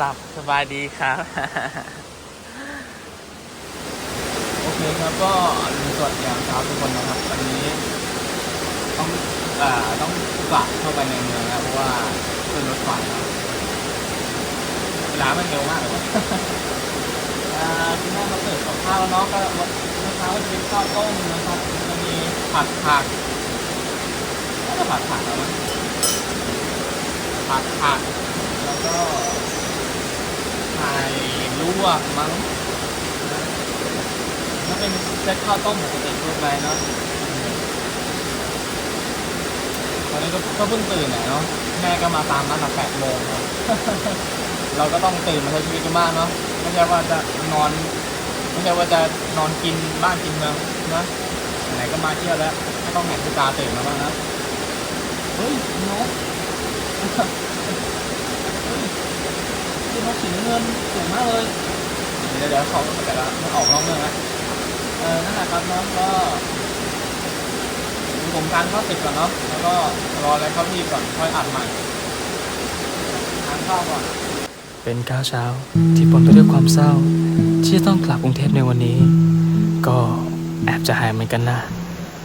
หลับสบายดีครับ โอเคครับก็รีสอร์ทอย่างครับทุกคนนะครับ วันนี้ ต้องอ่าต้องกลับเข้าไปในเมืองนะเพราะว่าขึ้นรถไฟนะเวลามันเร็วมากเลยอ่าคุณแม่มาเสิร์ฟกับข้าวแล้วเนาะก็วันเมื่อเช้าก็จะเป็นข้าวต้มนะครับจะมีผัดผักก็จะผัดผักแล้วมั้งผัดผักแล้วก็ ข่ลวกมั้งถ้าเป็นเซตข้าวต้มปกติทั่วไปเนาะตอนนี้ก็เพิ่งตื่นเนี่ยเนาะแม่ก็มาตามนัดแต่แปดโมงเราก็ต้องตื่นมาใช้ชีวิตกันบ้างเนาะไม่ใช่ว่าจะนอนไม่ใช่ว่าจะนอนกินบ้านกินเมืองนะไหนก็มาเที่ยวแล้วก็ต้องแหกตาตื่นมาบ้างนะเฮ้ยนกเฮ้ยนี่นก สีเงินสวยมากเลย เดี๋ยวเดี๋ยวขาแต่ละมันออกนอกเมืองนะเออนั่นแหละครับน้องก็ผมทานข้าวเสร็จก่อนเนาะแล้วก็รออะไรเข้าที่ก่อนค่อยอัดใหม่ทานข้าวก่อนเป็นก้าวเช้าที่ปนไปด้วยความเศร้า ที่จะต้องกลับกรุงเทพในวันนี้ ก็แอบจะหายเหมือนกันนะ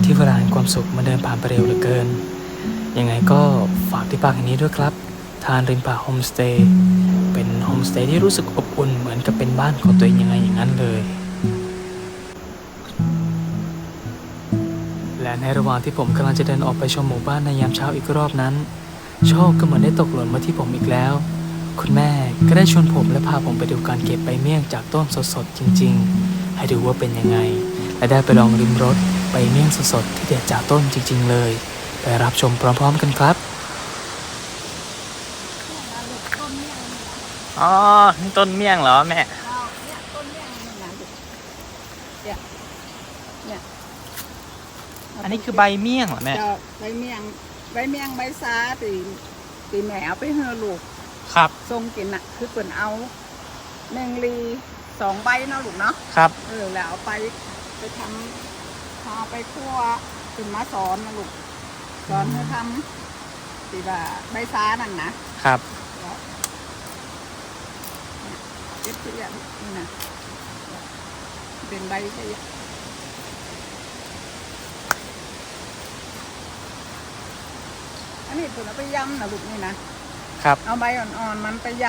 ที่เวลาแห่งความสุขมันเดินผ่านไปเร็วเหลือเกิน ยังไงก็ฝากที่พักแห่งนี้ด้วยครับ ทานริมป่าโฮมสเตย์ มสเตย์ที่รู้สึกอบอุ่นเหมือนกับเป็นบ้านของตัวเองยังไงอย่างนั้นเลย และในระหว่างที่ผมกำลังจะเดินออกไปชมหมู่บ้านในยามเช้าอีกรอบนั้น โชคก็เหมือนได้ตกหล่นมาที่ผมอีกแล้ว คุณแม่ก็ได้ชวนผมและพาผมไปดูการเก็บใบเมี่ยงจากต้นสดๆจริง ๆ ให้ดูว่าเป็นยังไง และได้ไปลองริมรสใบเมี่ยงสดๆที่เด็ดจากต้นจริง ๆ เลย ไปรับชมพร้อม ๆ กันครับ ต้นเมี่ยงนี่ อ๋อนี่ต้นเมี่ยงเหรอแม่เราเนี่ยต้นเมี่ยงนี่นะลูกเนี่ยเนี่ยอันนี้คือใบเมี่ยงเหรอแม่จะใบเมี่ยงใบเมี่ยงใบซาตีตีแหมเอาไปเฮอลูกครับทรงกินอะ คือเปิ่นเอาหนึ่งลีสองใบเนาะลูกเนาะครับเออแล้วเอาไปไปทำพาไปคั่วถึงมาสอนนะลูกสอนให้ทำตีว่าใบซานั่นนะครับ แล้ว เนี่ยเก็บตัวอย่างนี่นะเป็นใบขยะอันนี้เปิ่นเอาไปยำนะลูกนี่นะครับ เอาใบอ่อนๆมันไปย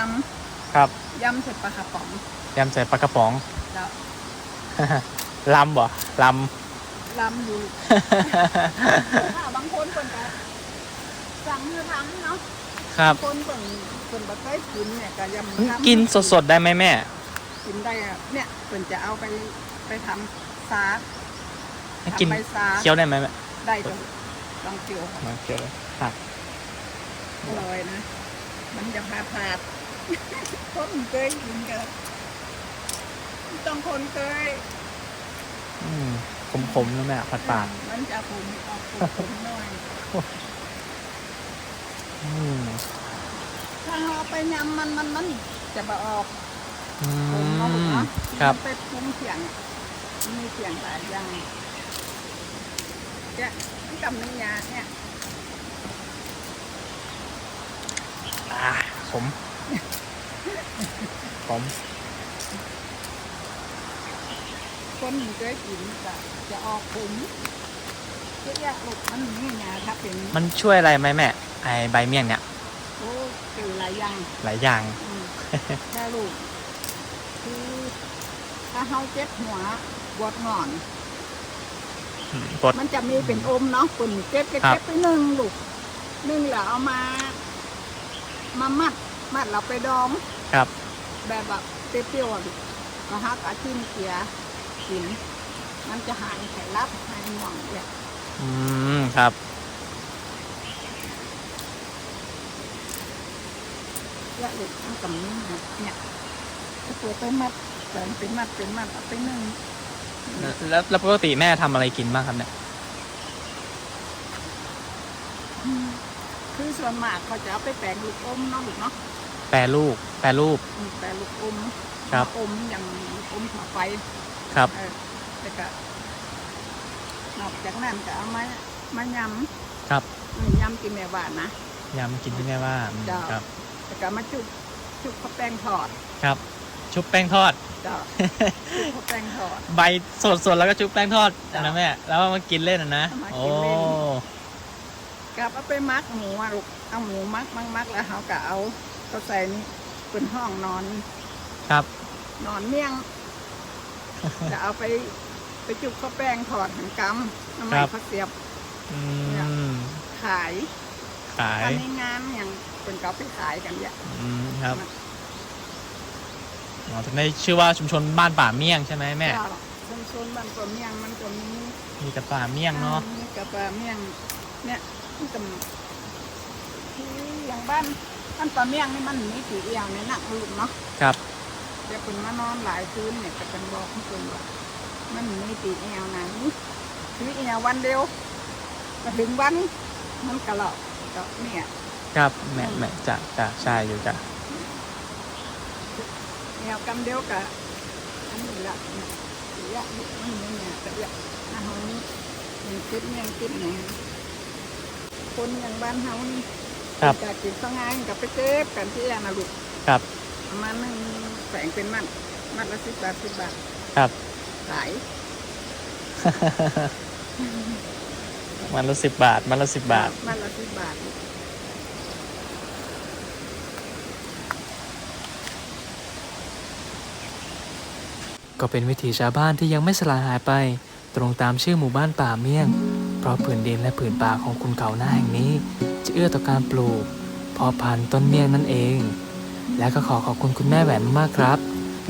ครับำยำเสร็จปลากระป๋องยำใส่ปลากระป๋อง แล้วลำบ่ลลำอยู่ถ้าบางคนเปิ่นก็สั่งเพื่อทำเนาะ ครับ คนเปิ่นเปิ่นบ่เคยกินเนี่ยก็ยำทำกินสดๆได้ไหมแม่ กินได้อะเนี่ยเปิ่นจะเอาไปไปทำซากินทำใบซาเคี้ยวได้ไหมแม่ได้จังลองเกี่ยวมาเคี้ยวเลยครับอร่อยนะ มันจะพาพาดคนเคยกินกันต้องคนเคย อืมขมๆนะแม่ผัดปากมันจะผมออกผมๆหน่อยอืม ถ้าเราไปยำมันมันมันจะบออกอืผมเนาะลูกมเนาะครับมันเป็นคุ้มเสียงมันมีเสียงหลายอย่างเนี่ยที่กำน้ำยาเนี่ยอ่าขมขมคนหนึ่งเคยกินจะจะออกผมเยอะแยะลูกมันมียาถ้าเป็นมันช่วยอะไรไหมแม่ ไอใบเมี่ยงเนี่ยโอ้คือหลายอย่างหลายอย่างอืมแค่ลูกคือถ้าเฮาเจ็บหัวบวดหงอนปดมันจะมีเป็นอมเนาะปุ่นเก็บเก็บครับเก็บไปหนึ่งลูกหนึ่งแล้วเอามา มามัด มัดเราไปดอง ครับแบบแบบเปรี้ยวๆอะลูกแล้วฮักอาจิ้มเกลียกิน มันจะหายไขรับหายหม่องเนี่ยอืมครับ ละลูกมันกับนี้นะเนี่ยถ้าตัวไปมัดแสนเป็นมัดเป็นมัดเอาไปหนึ่งแล้วแล้วปกติแม่ทำอะไรกินบ้างครับเนี่ยอืมคือส่วนมากเขาจะเอาไปแปลงลูกอมเนาะลูกเนาะแปรรูป แปรรูป อืมแปลงลูกอมครับ อมอย่างลูกอมถั่วไฟครับ เออแต่ก็นอกจากนั้นก็เอามามายำครับ อืมยำกินแม่บ้านนะ ยำกินที่แม่ว่าอืมจ้าครับ แต่ก็มาจุดจุชุบข้าวแป้งทอดครับ ชุบแป้งทอดเจ้าชุบข้าวแป้งทอด ใบสดๆแล้วก็ชุบแป้งทอดจ้ะนะแม่แล้วมากินเล่นอะนะเอามากิโอ้นเล่นกลับเอาไปมักหมูอะลูกเอาหมูมักมักมักแล้วเขาก็เอาเขาใส่นี่เป็นห้องนอนครับนอนเมี่ยง จะเอาไปไปจุบข้าวแป้งทอดหันกำน้ำมันข้าวเสียบ อืมขาย ขายอันนี้งานอย่างเป็นเขาไปขายกันเนี่ยอืมครับอ๋อถึงได้ชื่อว่าชุมชนบ้านป่าเมี่ยงใช่ไหมแม่เจ้าชุมชนบ้านตัวเมี่ยงมันก็มีมีแต่ป่าเมี่ยงเนาะ มีกระปลาเมี่ยง เนี่ยมันก็ที่อย่างบ้านบ้านปลาเมี่ยงนี่มันมีกี่เอียวในหนักลูกเนาะครับ เดี๋ยวเป็นมานอนหลายคืนเนี่ยจะเป็นบอกให้เป็นว่ามันมีตีเอวนะนี่คือเอววันเดียวมาถึงวันมันกระหลอก ก็เนี่ยครับแม่แม่จะจะใช่อยู่จ้ะเอวกำเดียวกับอันนี้ละเนี่ยเสียมันเนี่ยเนี่ยแต่เนี่ยอาหารนี่ยังคิดยังคิดเนี่ยคนอย่างบ้านเฮานี่ครับจะกินข้าวงานกับไปเจ็บกันที่แอนนะลูกครับประมาณนึงแฝงเป็นมันมัดละสิบบาทสิบบาทครับขาย มันละสิบบาท มันละสิบบาท มัดละสิบบาท ก็เป็นวิถีชาวบ้านที่ยังไม่สลายหายไป ตรงตามชื่อหมู่บ้านป่าเมี่ยง เพราะผืนดินและผืนป่าของคุณเขาหน้าแห่งนี้ จะเอื้อต่อการปลูกเพอพันธุ์ต้นเมี่ยงนั่นเอง และก็ขอขอบคุณคุณแม่แหวนมากครับ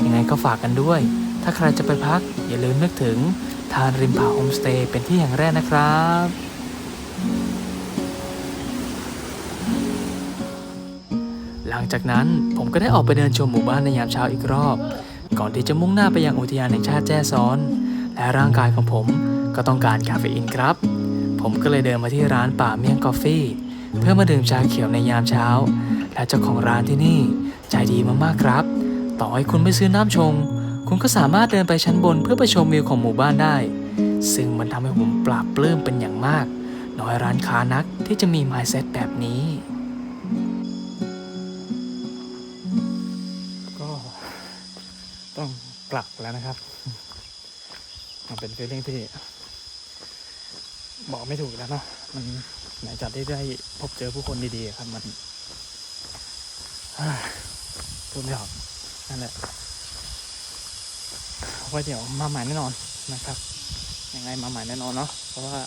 ยังไงก็ฝากกันด้วย ถ้าใครจะไปพักอย่าลืมนึกถึง ทานริมผาโฮมสเตย์เป็นที่แห่งแรกนะครับ หลังจากนั้นผมก็ได้ออกไปเดินชมหมู่บ้านในยามเช้าอีกรอบ ก่อนที่จะมุ่งหน้าไปยังอุทยานแห่งชาติแจ้ซ้อน และร่างกายของผมก็ต้องการคาเฟอีนครับ ผมก็เลยเดินมาที่ร้านป่าเมี่ยงกาแฟเพื่อมาดื่มชาเขียวในยามเช้า และเจ้าของร้านที่นี่ใจดีมากๆครับ ต่อให้คุณไม่ซื้อน้ำชง คุณก็สามารถเดินไปชั้นบนเพื่อไปชมวิวของหมู่บ้านได้ ซึ่งมันทำให้ผมปราบปลื้มเป็นอย่างมาก น้อยร้านค้านักที่จะมี mindset แบบนี้ ก็ต้องกลับแล้วนะครับมันเป็นฟีลลิ่งที่ บอกไม่ถูกแล้วเนาะมันไหนจากที่ได้พบเจอผู้คนดีๆครับมันอ่าพูดไม่ออกนั่นแหละ เอาไว้เดี๋ยวมาใหม่แน่นอนนะครับยังไงมาใหม่แน่นอนเนาะเพราะว่า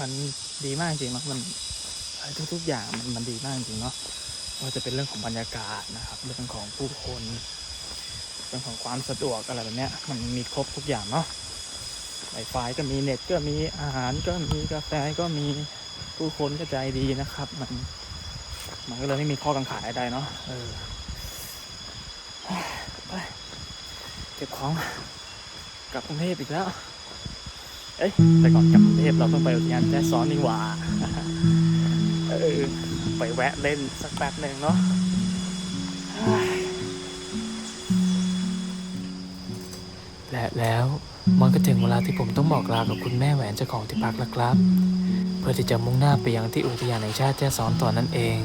มันดีมากจริงๆเนาะมันทุก ๆ อย่างมันมันดีมากจริงเนาะว่าจะเป็นเรื่องของบรรยากาศนะครับเรื่องของผู้คนเรื่องของความสะดวกอะไรแบบเนี้ยมันมีครบทุกอย่างเนาะไวไฟก็มีเน็ตก็มีอาหารก็มีกาแฟก็มีผู้คนก็ใจดีนะครับ มัน มันก็เลยไม่มีข้อกังขาใดๆเนาะเออไป เก็บของกลับกรุงเทพอีกแล้ว เอ้ยแต่ก่อนกลับกรุงเทพเราต้องไปอุทยานแจ้ซ้อนนี่หว่าเออไปแวะเล่นสักแป๊บหนึ่งเนาะและแล้วมันก็ถึงเวลาที่ผมต้องบอกลากับคุณแม่แหวนเจ้าของที่พักแล้วครับ เพื่อที่จะมุ่งหน้าไปยังที่อุทยานแห่งชาติแจ้ซ้อนต่อนนั่นเอง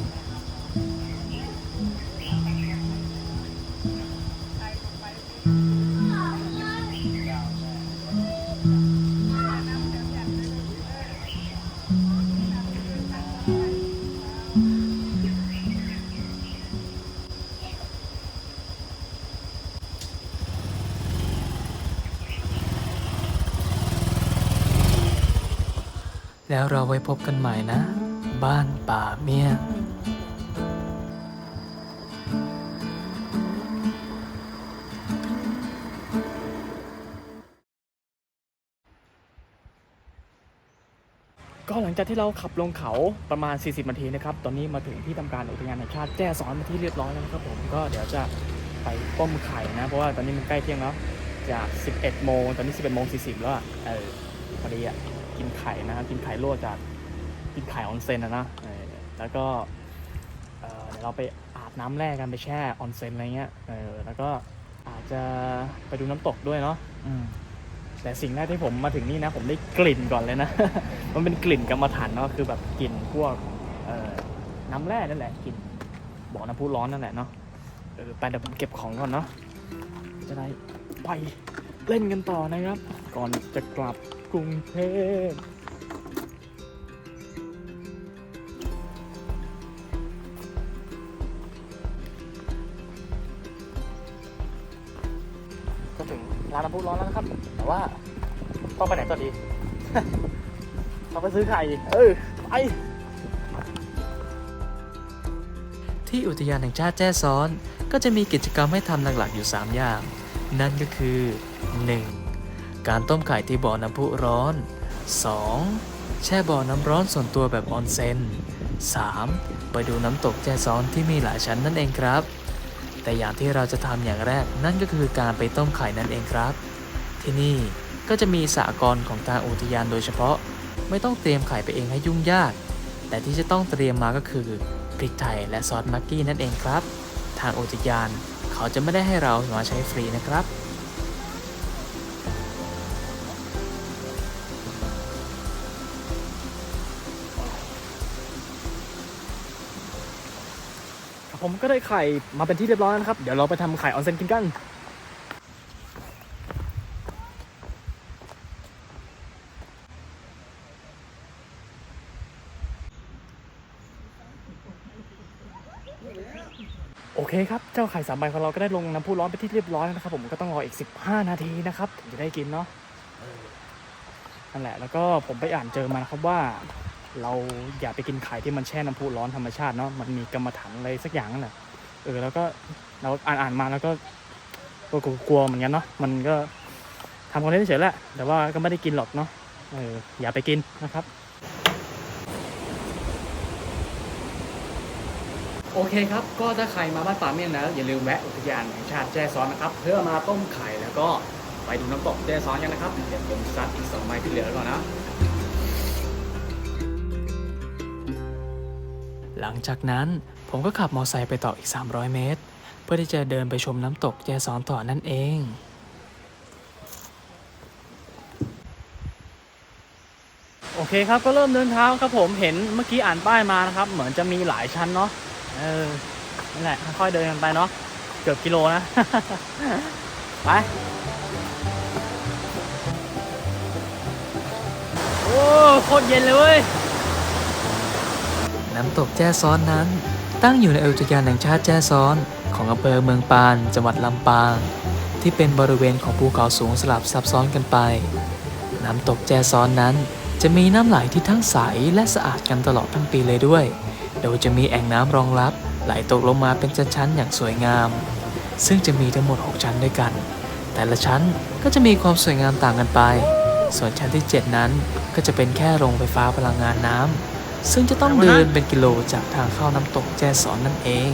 แล้วเราไว้พบกันใหม่นะ บ้านป่าเมี่ยงก็หลังจากที่เราขับลงเขาประมาณ 40 นาทีนะครับ ตอนนี้มาถึงที่ทำการอุทยานแห่งชาติแจ้ซ้อนมาที่เรียบร้อยแล้วนะครับผมก็เดี๋ยวจะไปต้มไข่นะ เพราะว่าตอนนี้มันใกล้เที่ยงแล้วจาก 11 โมงตอนนี้ 11 โมง 40 แล้วอะเออพอดีอะ กินไข่นะครับกินไข่ลวกจากกินไข่ออนเซ็นนะนะเออแล้วก็เอ่อเดี๋ยวเราไปอาบน้ำแร่กันไปแช่ออนเซ็นอะไรเงี้ยเออแล้วก็อาจจะไปดูน้ำตกด้วยเนาะอืมแต่สิ่งแรกที่ผมมาถึงนี่นะ ผมได้กลิ่นก่อนเลยนะ มันเป็นกลิ่นกรรมฐานเนาะคือแบบกลิ่นพวกเอ่อน้ำแร่นั่นแหละกลิ่นบ่อน้ำพุร้อนนั่นแหละเนาะเออไปเดี๋ยวผมเก็บของก่อนเนาะจะได้ไปเล่นกันต่อนะครับ ก่อนจะกลับ กรุงเทพก็ถึงร้านน้ำพุร้อนแล้วนะครับ แต่ว่าต้องไปไหนต่อดี ต้องไปซื้อไข่ เออไปที่อุทยานแห่งชาติแจ้ซ้อน ก็จะมีกิจกรรมให้ทำหลักๆอยู่ 3 อย่าง นั่นก็คือ 1. การต้มไข่ที่บ่อน้ำพุร้อน 2. แช่บ่อน้ำร้อนส่วนตัวแบบออนเซ็น 3. ไปดูน้ำตกแจซ้อนที่มีหลายชั้นนั่นเองครับ แต่อย่างที่เราจะทำอย่างแรกนั่นก็คือการไปต้มไข่นั่นเองครับ ที่นี่ก็จะมีสากรของทางอุทยานโดยเฉพาะ ไม่ต้องเตรียมไข่ไปเองให้ยุ่งยาก แต่ที่จะต้องเตรียมมาก็คือพริกไทยและซอสมักกี้นั่นเองครับ ทางอุทยานเขาจะไม่ได้ให้เรามาใช้ฟรีนะครับ ผมก็ได้ไข่มาเป็นที่เรียบร้อยแล้วนะครับ เดี๋ยวเราไปทำไข่ออนเซ็นกินกันโอเคครับ เจ้าไข่สามใบของเราก็ได้ลงน้ำพุร้อนไปที่เรียบร้อยแล้วนะครับ ผมก็ต้องรออีก 15 นาทีนะครับ ถึงจะได้กินเนาะออนั่นแหละ แล้วก็ผมไปอ่านเจอมานะครับว่า เราอย่าไปกินไข่ที่มันแช่น้ำพุร้อนธรรมชาติเนาะมันมีกรรมฐานอะไรสักอย่างนั่นแหละเออแล้วก็เราอ่านอ่านมาแล้วก็ก็กลัวเหมือนกันเนาะมันก็ทำคอนเทนต์เฉยๆแหละแต่ว่าก็ไม่ได้กินหรอกเนาะเอออย่าไปกินนะครับโอเคครับ ก็ถ้าใครมาบ้านป่าเมี่ยงแล้ว อย่าลืมแวะอุทยานแห่งชาติแจ้ซ้อนนะครับ เพื่อมาต้มไข่แล้วก็ไปดูน้ำตกแจ้ซ้อนกันนะครับเดี๋ยวผมซัดอีกสองใบที่เหลือก่อนนะ หลังจากนั้นผมก็ขับมอเตอร์ไซค์ไปต่ออีก 300 เมตร เพื่อที่จะเดินไปชมน้ำตกแจซ้อนต่อนั่นเองโอเคครับก็เริ่มเดินเท้าครับผมเห็นเมื่อกี้อ่านป้ายมานะครับ เหมือนจะมีหลายชั้นเนาะเออนั่นแหละค่อยเดินกันไปเนาะเกือบกิโลนะ ไป โอ้โคตรเย็นเลยเว้ย น้ำตกแจ้ซ้อนนั้น ตั้งอยู่ในอุทยานแห่งชาติแจ้ซ้อน ของอำเภอเมืองปาน จังหวัดลำปาง ที่เป็นบริเวณของภูเขาสูงสลับซับซ้อนกันไป น้ำตกแจ้ซ้อนนั้น จะมีน้ำไหลที่ทั้งใสและสะอาดกันตลอดทั้งปีเลยด้วย โดยจะมีแอ่งน้ำรองรับไหลตกลงมาเป็นชั้นๆอย่างสวยงาม ซึ่งจะมีทั้งหมด 6 ชั้นด้วยกัน แต่ละชั้นก็จะมีความสวยงามต่างกันไป ส่วนชั้นที่ 7 นั้นก็จะเป็นแค่โรงไฟฟ้าพลังงานน้ำ ซึ่งจะต้องเดินเป็นกิโลจากทางเข้าน้ำตกแจสอนนั่นเอง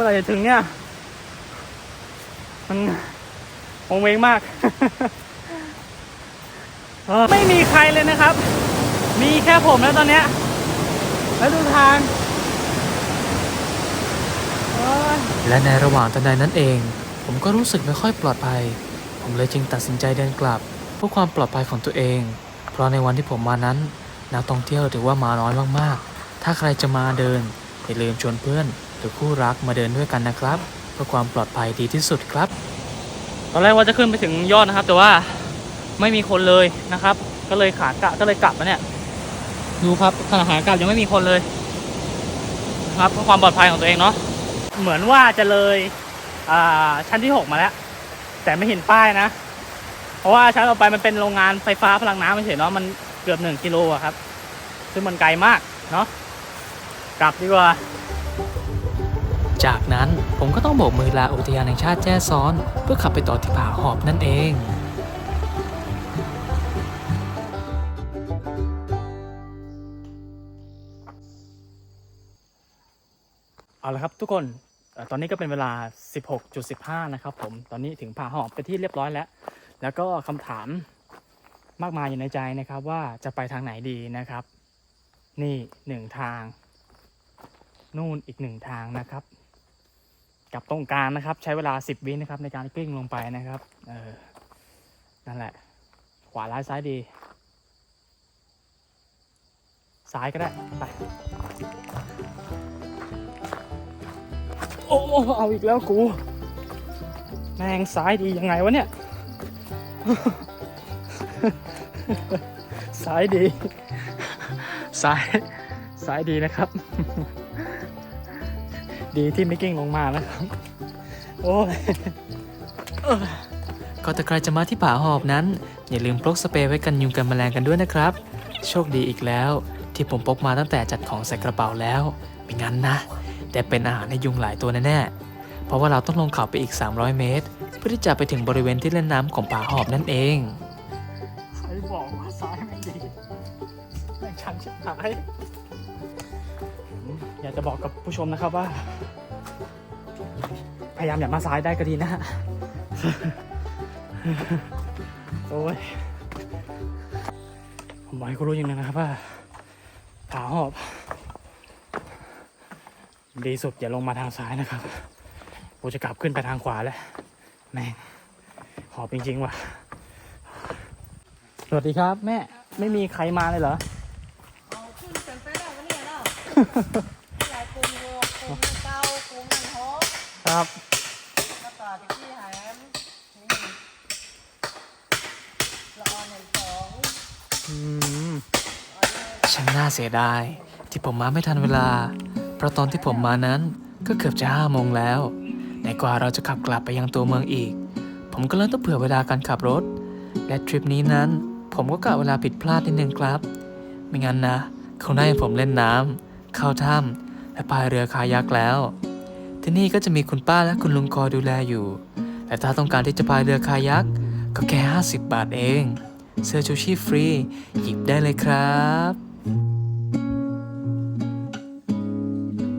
มื่อไหร่จะถึงเนี่ย มันวงเวงมาก ไม่มีใครเลยนะครับ มีแค่ผมแล้วตอนเนี้ย แล้วดูทาง และในระหว่างทันใดนั้นเอง ผมก็รู้สึกไม่ค่อยปลอดภัย ผมเลยจึงตัดสินใจเดินกลับเพื่อความปลอดภัยของตัวเอง เพราะในวันที่ผมมานั้น นักท่องเที่ยวถือว่ามาน้อยมากๆ ถ้าใครจะมาเดินอย่าลืมชวนเพื่อน หรือคู่รักมาเดินด้วยกันนะครับ เพื่อความปลอดภัยดีที่สุดครับ ตอนแรกว่าจะขึ้นไปถึงยอดนะครับ แต่ว่าไม่มีคนเลยนะครับ ก็เลยขากะก็เลยกลับมาเนี่ยดูครับขณะขากลับยังไม่มีคนเลยนะครับเพื่อความปลอดภัยของตัวเองเนาะเหมือนว่าจะเลยอ่าชั้นที่หกมาแล้ว แต่ไม่เห็นป้ายนะ เพราะว่าชั้นต่อไปมันเป็นโรงงานไฟฟ้าพลังน้ำไม่ใช่เนาะมันเกือบหนึ่งกิโลอะครับ ซึ่งมันไกลมากเนาะกลับดีกว่า จากนั้นผมก็ต้องโบกมือลาอุทยานแห่งชาติแจ้ซ้อน เพื่อขับไปต่อที่ผาหอบนั่นเองเอาละครับทุกคนตอนนี้ก็เป็นเวลา 16.15 นะครับผม ตอนนี้ถึงผาหอบไปที่เรียบร้อยแล้ว แล้วก็คำถามมากมายอยู่ในใจนะครับว่าจะไปทางไหนดีนะครับ นี่หนึ่งทาง นู่นอีกหนึ่งทางนะครับ กับตรงกลางนะครับ ใช้เวลา 10 วินะครับ ในการกลิ้งลงไปนะครับเออนั่นแหละ ขวาร้ายซ้ายดี ซ้ายก็ได้ ไป โอ้เอาอีกแล้วกู แมงซ้ายดียังไงวะเนี่ย ซ้ายดี ซ้าย ซ้ายดีนะครับ ดีที่ไม่กิ้งลงมานะครับ โอ้ยก็ถ้าใครจะมาที่ผาหอบนั้น อย่าลืมพกสเปรย์ไว้กันยุงกันแมลงกันด้วยนะครับ โชคดีอีกแล้ว ที่ผมพกมาตั้งแต่จัดของใส่กระเป๋าแล้วไม่งั้นนะ แต่เป็นอาหารให้ยุงหลายตัวแน่ๆเพราะว่าเราต้องลงเขาไปอีก 300 เมตร เพื่อที่จะไปถึงบริเวณที่เล่นน้ำของผาหอบนั่นเองใครบอกว่าซ้ายไมันดีแม่งชันชิบหายากจะบอกกับผู้ชมนะครับว่า พยายามอย่ามาซ้ายได้ก็ดีนะ โอ้ย ผมบอกให้คุณรู้อย่างนึงนะครับว่าผาหอบ ดีสุดอย่าลงมาทางซ้ายนะครับกูจะกลับขึ้นไปทางขวาแล้ว แม่ง หอบจริงๆว่ะ สวัสดีครับ แม่ ไม่มีใครมาเลยเหรอ เอาขึ้นเป็นไปได้วะเนี่ยเนาะหลายกลุ่มโยกกลุ่มเก้ากลุ่มหก ครับแล้วต่อจากที่แหมนี่ละออนหนึ่งสองอืมช่างน่าเสียดาย ที่ผมมาไม่ทันเวลา เพราะตอนที่ผมมานั้นก็เกือบจะห้าโมงแล้วในกว่าเราจะขับกลับไปยังตัวเมืองอีก ผมก็เลยต้องเผื่อเวลาการขับรถ และทริปนี้นั้น ผมก็กะเวลาผิดพลาดนิดนึงครับ ไม่งั้นนะคงได้ให้ผมเล่นน้ำเข้าถ้ำและพายเรือคายักแล้ว ที่นี่ก็จะมีคุณป้าและคุณลุงคอยดูแลอยู่ แต่ถ้าต้องการที่จะพายเรือคายักก็แค่ 50 บาทเอง เสื้อชูชีพฟรี หยิบได้เลยครับ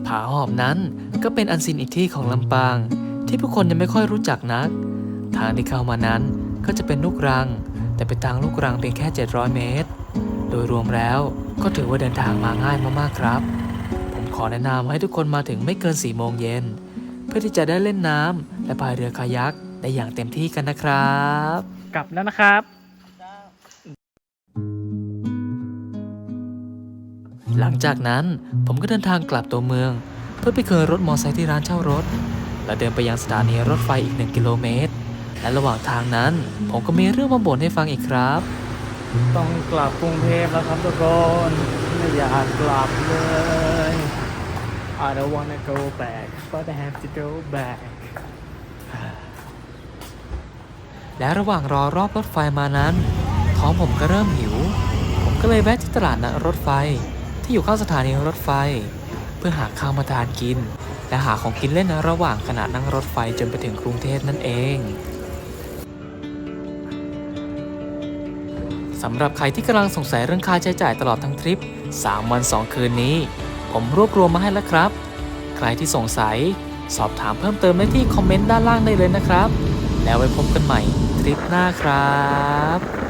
ผาหอบนั้นก็เป็นอันซินอีกที่ของลำปาง ที่ผู้คนยังไม่ค่อยรู้จักนัก ทางที่เข้ามานั้นก็จะเป็นลูกรัง แต่เป็นทางลูกรังเพียงแค่ 700 เมตร โดยรวมแล้วก็ถือว่าเดินทางมาง่ายมากๆครับ ขอแนะนำให้ทุกคนมาถึงไม่เกิน4โมงเย็น เพื่อที่จะได้เล่นน้ำและพายเรือคายักได้อย่างเต็มที่กันนะครับ กลับแล้วนะครับ หลังจากนั้นผมก็เดินทางกลับตัวเมือง เพื่อไปคืนรถมอเตอร์ไซค์ที่ร้านเช่ารถ และเดินไปยังสถานีรถไฟอีก 1 กิโลเมตร และระหว่างทางนั้น ผมก็มีเรื่องมาบ่นให้ฟังอีกครับ ต้องกลับกรุงเทพแล้วครับทุกคนไม่อยากกลับเลย I don't wanna go back but I have to go back และระหว่างรอรอบรถไฟมานั้น ท้องผมก็เริ่มหิว ผมก็เลยแวะที่ตลาดนัดรถไฟที่อยู่ข้างสถานีรถไฟ เพื่อหาข้าวมาทานกิน และหาของกินเล่นระหว่างขณะนั่งรถไฟจนไปถึงกรุงเทพนั่นเองสำหรับใครที่กำลังสงสัยเรื่องค่าใช้จ่ายตลอดทั้งทริป 3 วัน 2 คืนนี้ ผมรวบรวมมาให้แล้วครับ ใครที่สงสัย สอบถามเพิ่มเติมได้ที่คอมเมนต์ด้านล่างได้เลยนะครับ แล้วไว้พบกันใหม่ทริปหน้าครับ